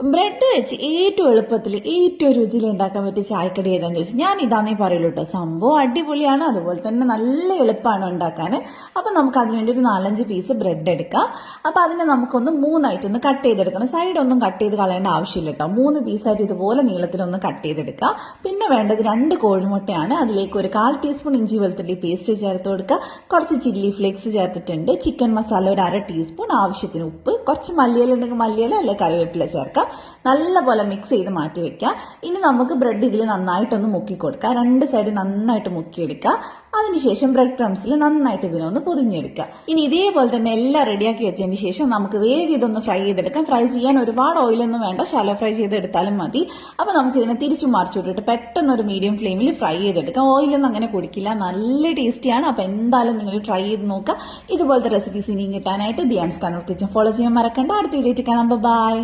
Bread വെച്ച് ഏറ്റവും എളുപ്പത്തിൽ ഏറ്റവും രുചിയിൽ ഉണ്ടാക്കാൻ പറ്റിയ ചായക്കടി ഏതാണെന്ന് ചോദിച്ചു. ഞാൻ ഇതാന്നേ പറയുള്ളൂ കേട്ടോ സംഭവം അടിപൊളിയാണ്. അതുപോലെ തന്നെ നല്ല എളുപ്പമാണ് ഉണ്ടാക്കാൻ അപ്പം നമുക്ക് അതിന് വേണ്ടി ഒരു നാലഞ്ച് പീസ് ബ്രെഡ് എടുക്കാം. അപ്പം അതിനെ നമുക്കൊന്ന് മൂന്നായിട്ട് ഒന്ന് കട്ട് ചെയ്തെടുക്കണം. സൈഡ് ഒന്നും കട്ട് ചെയ്ത് കളയേണ്ട ആവശ്യമില്ല കേട്ടോ മൂന്ന് പീസായിട്ട് ഇതുപോലെ നീളത്തിലൊന്ന് കട്ട് ചെയ്തെടുക്കുക പിന്നെ വേണ്ടത് രണ്ട് കോഴിമുട്ടയാണ്. അതിലേക്ക് ഒരു കാൽ ടീസ്പൂൺ ഇഞ്ചി വെളുത്തുള്ളി പേസ്റ്റ് ചേർത്ത് കൊടുക്കുക. കുറച്ച് ചില്ലി ഫ്ലേക്സ് ചേർത്തിട്ടുണ്ട്. ചിക്കൻ മസാല ഒരു അര ടീസ്പൂൺ ആവശ്യത്തിന് ഉപ്പ്. കുറച്ച് മല്ലിയിലുണ്ടെങ്കിൽ മല്ലിയില അല്ലെങ്കിൽ കറിവേപ്പില ചേർക്കാം. നല്ലപോലെ മിക്സ് ചെയ്ത് മാറ്റി വെക്കുക ഇനി നമുക്ക് ബ്രെഡ് ഇതിൽ നന്നായിട്ടൊന്ന് മുക്കി കൊടുക്കുക രണ്ട് സൈഡ് നന്നായിട്ട് മുക്കിയെടുക്കുക അതിനുശേഷം ബ്രെഡ് ക്രംസിൽ നന്നായിട്ട് ഇതിനൊന്ന് പൊതിഞ്ഞെടുക്കുക. ഇനി ഇതേപോലെ തന്നെ എല്ലാം റെഡിയാക്കി വെച്ചതിന് ശേഷം നമുക്ക് വേഗം ഇതൊന്ന് ഫ്രൈ ചെയ്തെടുക്കാം. ഫ്രൈ ചെയ്യാൻ ഒരുപാട് ഓയിലൊന്നും വേണ്ട. ശാല ഫ്രൈ ചെയ്തെടുത്താലും മതി. അപ്പോൾ നമുക്ക് ഇതിനെ തിരിച്ചു മറിച്ചു വിട്ടിട്ട് പെട്ടെന്ന് ഒരു മീഡിയം ഫ്ലെയിമിൽ ഫ്രൈ ചെയ്തെടുക്കാം. ഓയിലൊന്നും അങ്ങനെ കുടിക്കില്ല. നല്ല ടേസ്റ്റിയാണ് അപ്പോൾ എന്തായാലും നിങ്ങൾ ട്രൈ ചെയ്ത് നോക്കുക. ഇതുപോലത്തെ റെസിപ്പീസ് ഇനിയും കിട്ടാനായിട്ട് ദിയാൻസ് കണ്ണൂർ കിച്ചൻ ഫോളോ ചെയ്യാൻ മറക്കണ്ട. അടുത്ത വീഡിയോ കാണാം. ബൈ